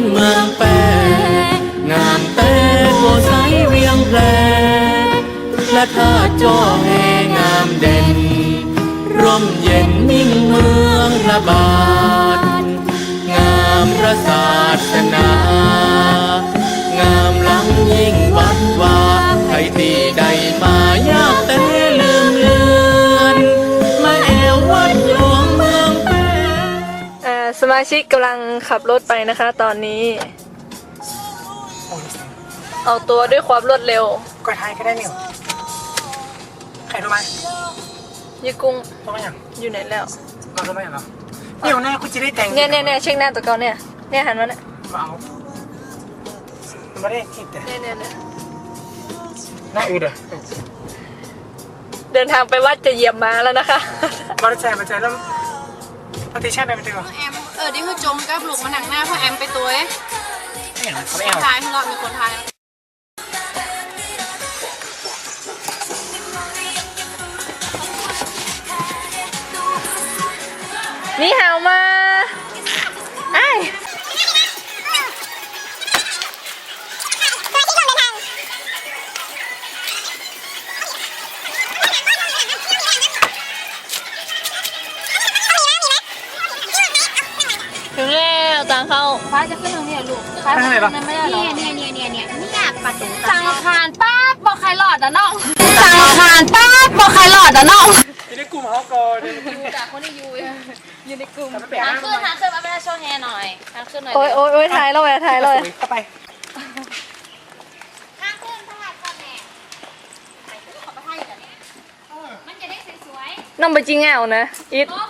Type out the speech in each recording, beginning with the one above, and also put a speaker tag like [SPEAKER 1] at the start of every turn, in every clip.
[SPEAKER 1] อนเมืองแปงามเต้โกไซเวียงแพรและท่าจอแหงามเด่น ร่มเย็นมิ่งเมืองระบาด งามประสาสน มา
[SPEAKER 2] ชิกกำลังขับรถไปนะคะ ตอนนี้
[SPEAKER 3] โอ้ยเสียง
[SPEAKER 2] เอาตัวด้วยความรวดเร็ว
[SPEAKER 3] ก็ทายก็ได้เนี่ยใครรู้ไหม
[SPEAKER 2] ยี่กุ้ง
[SPEAKER 3] รู้ไหมยัง
[SPEAKER 2] อยู่ไหนแล้ว
[SPEAKER 3] เรารู้ไหมเหรอเดี๋ยวหน้าคุณจะได้แต่ง
[SPEAKER 2] เนี่ยเนี่ยเนี่ยเช็คหน้าตัวเก่าเนี่ยเนี่ยหันมาเนี่ย
[SPEAKER 3] มาเอามันไม่ได้คิดแต่
[SPEAKER 2] เนี่ยเนี่ยเนี่ย
[SPEAKER 3] หน้าอืดเลย
[SPEAKER 2] เดินทางไปวัดจะเหยียบม้าแล้วนะคะ
[SPEAKER 3] มาใจมาใจแล้วปฏิชาติไปเป็นตัว
[SPEAKER 4] แอมเออที่คือจมกับลูกมาหนังหน้าเพราะแอมไปตัวเอ้
[SPEAKER 3] ไม่เห็นเขาไม่เอา
[SPEAKER 4] ทายให้เรามีคนทาย
[SPEAKER 2] นี่หาวมา ลู
[SPEAKER 4] ก
[SPEAKER 3] ทางไหนปะ
[SPEAKER 2] ไม่ได้หรอ
[SPEAKER 4] เนี่ยเนี่ยเนี่ยเนี่ยเนี่ยเนี่ยประตูสังคารป้าบบอกใครหลอดนะน้องสังคารป้าบบอกใครหลอดนะน้อง
[SPEAKER 3] ที่ได้กลุ่มเขาก่อน
[SPEAKER 4] จากคนที่ยู
[SPEAKER 2] อยู่ในกลุ่ม
[SPEAKER 3] ไม่เปลี่ยน
[SPEAKER 4] ทางขึ้นทางขึ้นมาเป็นโชว์แฮหน่อยทางขึ้นหน่อย
[SPEAKER 2] โอ้ยโอ้ยโอ้ยถ่ายแล้วแหวะถ่ายเลย
[SPEAKER 3] เข้าไป
[SPEAKER 4] ทางขึ้นทางก่อนแม่ไปขึ้นขอประทานอยู่แต่เนี่ยมันจะได้สวย
[SPEAKER 2] น้องไปจริงเงานะอีท
[SPEAKER 4] ๆ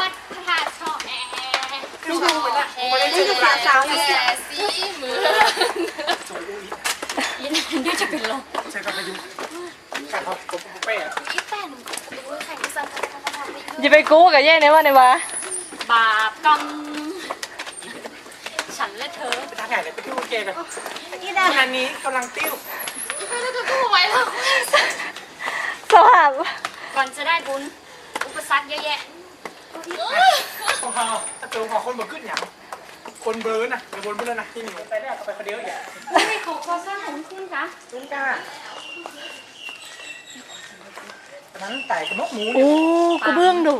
[SPEAKER 4] วั
[SPEAKER 3] กด
[SPEAKER 4] พระธาตุช่อแอร์
[SPEAKER 3] คือดูไปละ
[SPEAKER 4] แอ
[SPEAKER 3] ไม่ได้
[SPEAKER 4] ร์
[SPEAKER 3] ชื่อหลัก
[SPEAKER 4] สาวแย่สีมือ
[SPEAKER 3] จูอี
[SPEAKER 4] ยินดีจะเป็นลม
[SPEAKER 3] ใช่กับพายุกับเขาปุ๊บเป้อะ
[SPEAKER 4] อีแป้นดูใครที่สั่งพระธาตุไป
[SPEAKER 2] อย่าไปกู้กับแย่เนี่ยว่าในวะ
[SPEAKER 4] บาปกรรมฉันและเธอ
[SPEAKER 3] ไปทางไหนเลยไปที่โอเคกันงานนี้กำลังติ้ว
[SPEAKER 4] ไปแล้วก็กู้ไว้แล้ว
[SPEAKER 2] สภาพ
[SPEAKER 4] ก่อนจะได้บุญ อุปสรรคเยอะแยะ
[SPEAKER 3] ของเขาถ้าเจอของคนบนขึ้นอย่างคนเบอร์น่ะเดี๋ยวบนไปแล้วนะที่หนิวไปได้ไปคนเดียวอย่าง
[SPEAKER 4] ไม่ขอขอสร้างของขึ้นคะ
[SPEAKER 3] ลุงก้าตอนนั้นไต่กระมกหมู
[SPEAKER 2] โอ้กระเบื้องดู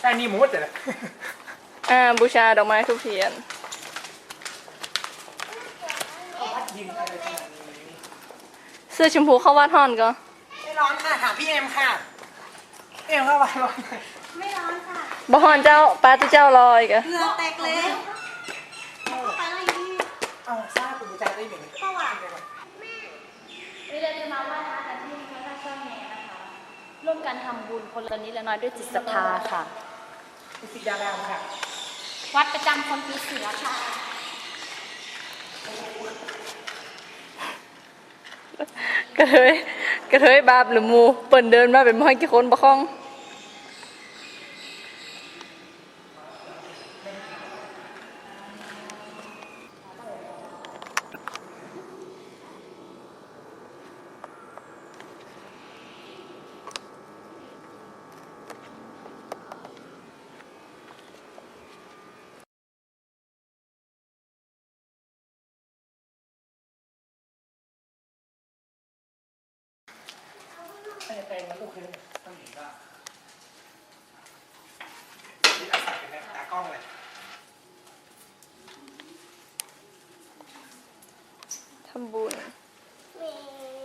[SPEAKER 3] ใช่นี่หมูแต่ละ
[SPEAKER 2] อ่าบูชาดอกไม้ทุกเทียนเสื้อชมพูเข้าวัดห่อนก็
[SPEAKER 3] ไม่ร้อนค่ะหาพี่เอ็มค่ะ เอ็มเข้ามาร้อน
[SPEAKER 2] บ่ห่อนเจ้าปลาตุเจ้าลอยก็
[SPEAKER 3] เอาซาคุณใจได้หนึ่งเข้าอะ
[SPEAKER 4] วิเราจะมาไหว้พระกันที่พระธาตุช่อแหนะคะ ร่วมกันทำบุญคนละนิดละน้อยด้วยจิตศรัทธาค่ะ
[SPEAKER 3] สิยาดามค่ะ
[SPEAKER 4] วัดประจำคนปีเสือค่ะ
[SPEAKER 2] กระเทย กระเทยบาปหรือมูเปิ่นเดินมาเป็นม้อยกี่คนบ่คอง
[SPEAKER 3] ไอ้แตงมันลูกคือต้องเห็นว่าตากล้องเลย
[SPEAKER 2] ทำบุญ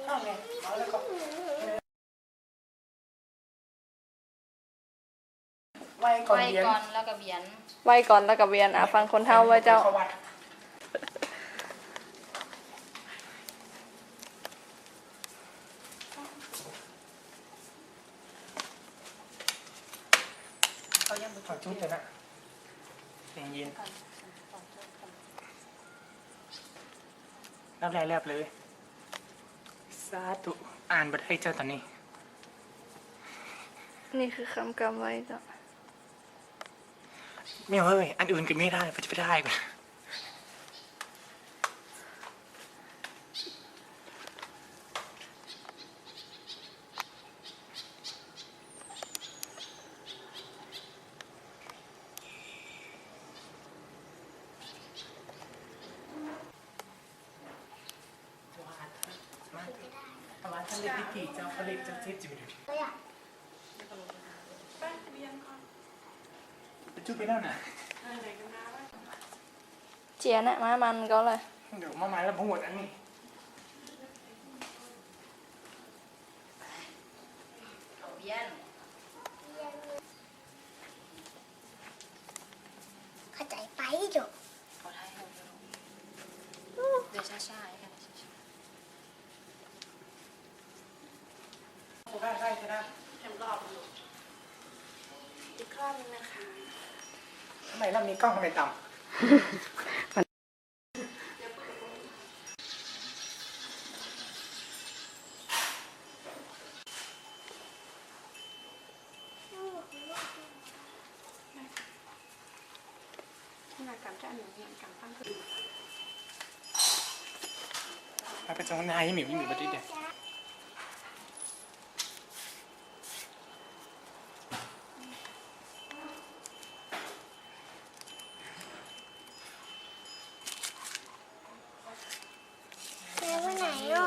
[SPEAKER 3] เข้าเลยเอาแล้วก็ไหว้ก่อน
[SPEAKER 4] ไหว้
[SPEAKER 3] เรียน
[SPEAKER 4] ก่อนแล้วก็เบียน
[SPEAKER 2] ไหว้ก่อนแล้วกับเวียนอะฟังคนเท่าไหว้เจ้า
[SPEAKER 3] เข้วัดเขายังถอดชุดเลยนะเสียงเย็น รับแรกแรบเลยสาธุอ่านบัตรให้เจ้าตอนนี้
[SPEAKER 2] นี่คือคำกรรมไว้เจ้า
[SPEAKER 3] ไม่เอาเฮ้ย อันอื่นก็ไม่ได้ไปจะไปได้ก่อ นทะเลพิธีเจ้าทะเลเจ้าเทพจิ๋วเดี๋ยวไปจุดไปแล้วนะ
[SPEAKER 2] เจียน่ะมามันก็เลย
[SPEAKER 3] เดี๋ยวมาไม้แล้วพงวดอันนี้
[SPEAKER 5] เข้าใจไปจ้ะ
[SPEAKER 2] เดี๋ยวช้าๆกัน
[SPEAKER 3] ได้ได้จะได้
[SPEAKER 5] อีกรอบนึงนะคะ
[SPEAKER 3] ทำไมเรามีกล้องทำไมต่ำไปไปจังนายหมิวหมิวมาดิเดี๋ยว
[SPEAKER 5] แม่ไปไหนอะ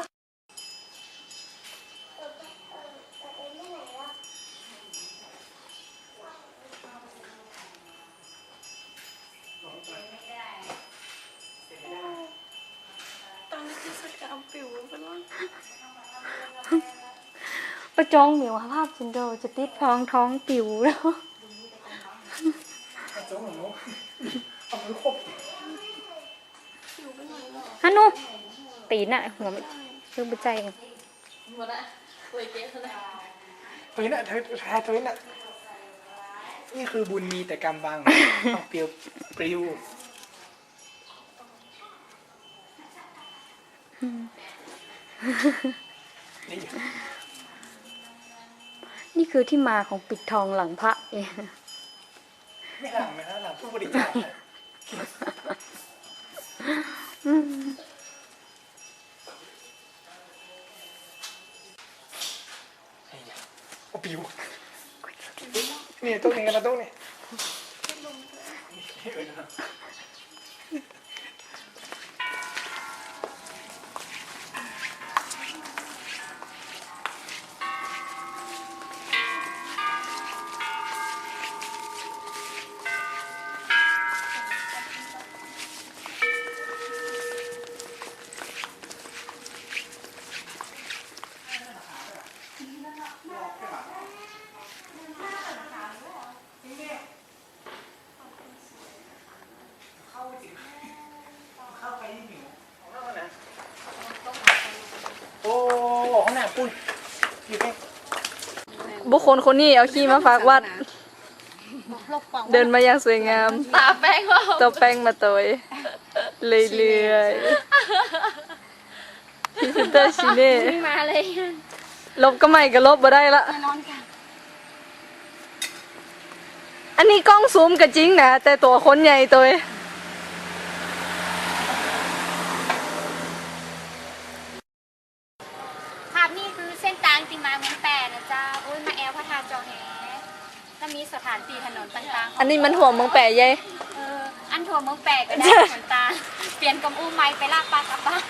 [SPEAKER 2] ประจองหมิวภาพซินโดจะติดพองท้องปิวแล้ว
[SPEAKER 3] ไอ้โจ้หนูเอามือคบ
[SPEAKER 2] ฮันนูตีนอะหัวมันเรื่องปัจจัย
[SPEAKER 3] เฮ้ยน่ะเธอแพ้เธอน่ะ นี่คือบุญมีแต่กรรมบังต้องเปรียวปลิวนี่
[SPEAKER 2] นี่คือที่มาของปิดทองหลังพระเอง
[SPEAKER 3] ไม่หลังนะหลังผู้บริจาคนะโอ้ปิว นี่ตู้นี้กันนะตู้นี้ เข้าไปที่หมิวเข้ามานะโอ้ข้างหน้าปุ้ยอยู่ใกล้
[SPEAKER 2] บุคคลคนนี้เอาขี้มาฝากวัด เดินมาอย่างสวยงาม
[SPEAKER 4] ตาแป้งว่า
[SPEAKER 2] เจ้าแป้งมาตัวเรื่อยๆพิซเตอร์ชิเน่
[SPEAKER 4] มาเลย
[SPEAKER 2] ลบก็ไม่ก็ลบมาได้ละ
[SPEAKER 4] นอนกัน
[SPEAKER 2] อันนี้กล้องซูมก็จริงนะ แต่ตัวคนใหญ่ตัว
[SPEAKER 4] ภาพนี้คือเส้นทางติมาเมืองแปรนะจ๊ะโอ้ยมาแอลพระธาจอแหแล้วมีสถานที่ถนนต่างๆ
[SPEAKER 2] อันนี้มันหัวเมืองแปะใหญ่
[SPEAKER 4] เอออันถั่วเมืองแปรก็ได้ขนตาเปลี่ยนกำอู้ไม้ไปลากปลากลับบ้าน